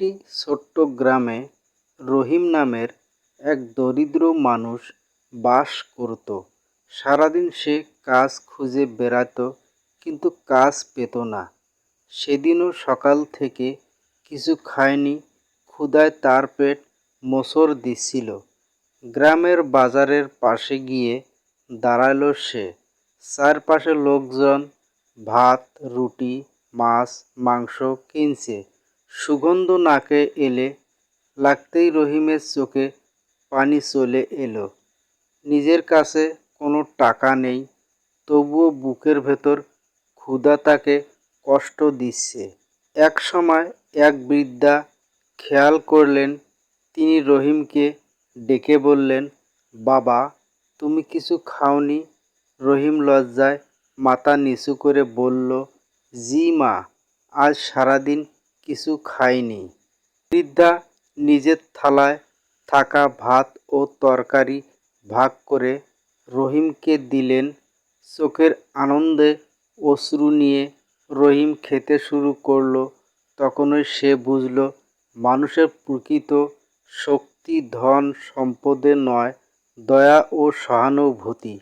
একটি ছোট্ট গ্রামে রহিম নামের এক দরিদ্র মানুষ বাস করত। সারাদিন সে কাজ খুঁজে বেড়াতো, কিন্তু কাজ পেত না। সেদিনও সকাল থেকে কিছু খায়নি, ক্ষুধায় তার পেট মোচড় দিচ্ছিল। গ্রামের বাজারের পাশে গিয়ে দাঁড়াল সে। চারপাশে লোকজন ভাত, রুটি, মাছ, মাংস কিনছে। সুগন্ধ নাকে এলে, লাগতেই রহিমের চোখে পানি চলে এলো। নিজের কাছে কোনো টাকা নেই, তবুও বুকের ভেতর ক্ষুধা তাকে কষ্ট দিচ্ছে। এক সময় এক বৃদ্ধা খেয়াল করলেন, তিনি রহিমকে ডেকে বললেন, বাবা, তুমি কিছু খাওনি? রহিম লজ্জায় মাথা নিচু করে বলল, জি মা, আজ সারাদিন কিছু খাইনি বৃদ্ধা নিজের থালায় থাকা ভাত ও তরকারি ভাগ করে রহিমকে দিলেন। চোখের আনন্দে অশ্রু নিয়ে রহিম খেতে শুরু করল। তখনই সে বুঝল, মানুষের প্রকৃত শক্তি ধন সম্পদে নয়, দয়া ও সহানুভূতি।